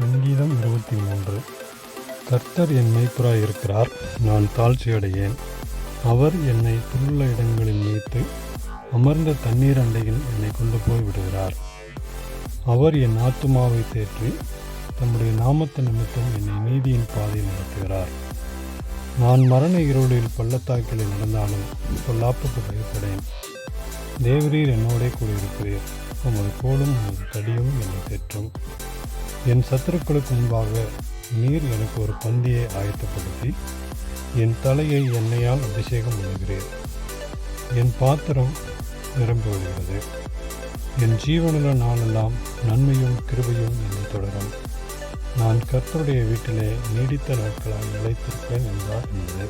சங்கீதம் இருபத்தி மூன்று. கர்த்தர் என் மேய்ப்பராய் இருக்கிறார் நான் தாழ்ச்சியடையேன். அவர் என்னை புல்லுள்ள இடங்களில் நீத்து அமர்ந்த தண்ணீர் அண்டையில் என்னை கொண்டு போய் விடுகிறார். அவர் என் ஆத்துமாவை தேற்றி தம்முடைய நாமத்து நிமித்தம் என்னை நீதியின் பாதையில் நடத்துகிறார். நான் மரண இருளில் பள்ளத்தாக்கில் நடந்தாலும் பொல்லாப்புக்கு பயப்படேன். தேவரீர் என்னோடே கூடியிருக்கிறீர். உமது கோலும் உமது தடியும் என்னை தேற்றும். என் சத்துருக்களுக்கு முன்பாக நீர் எனக்கு ஒரு பந்தியை ஆயத்தப்படுத்தி என் தலையை எண்ணெயால் அபிஷேகம் பண்ணுகிறேன். என் பாத்திரம் நிரம்பி வருகிறது என் ஜீவனுள்ள நாளெல்லாம் நன்மையும் கிருபையும் என்னை தொடரும். நான் கர்த்தருடைய வீட்டிலே நீடித்த நாட்களால் நிலைத்திருப்பேன் என்றார். என்பது